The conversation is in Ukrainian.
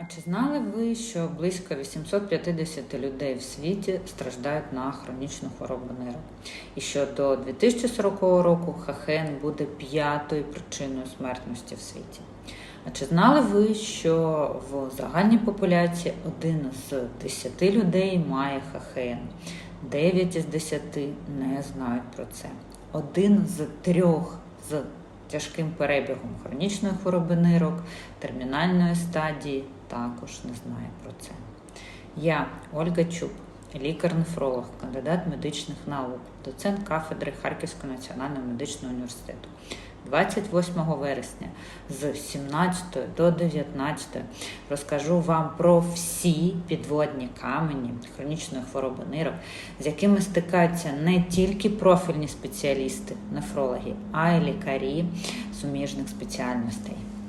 А чи знали ви, що близько 850 людей в світі страждають на хронічну хворобу нирок? І що до 2040 року ХХН буде п'ятою причиною смертності в світі? А чи знали ви, що в загальній популяції один з 10 людей має ХХН? 9 із 10 не знають про це. Один з трьох з тяжким перебігом хронічної хвороби нирок, термінальної стадії також не знає про це. Я, Ольга Чуб, лікар-нефролог, кандидат медичних наук, доцент кафедри Харківського національного медичного університету. 28 вересня з 17 до 19 розкажу вам про всі підводні камені хронічної хвороби нирок, з якими стикаються не тільки профільні спеціалісти, нефрологи, а й лікарі суміжних спеціальностей.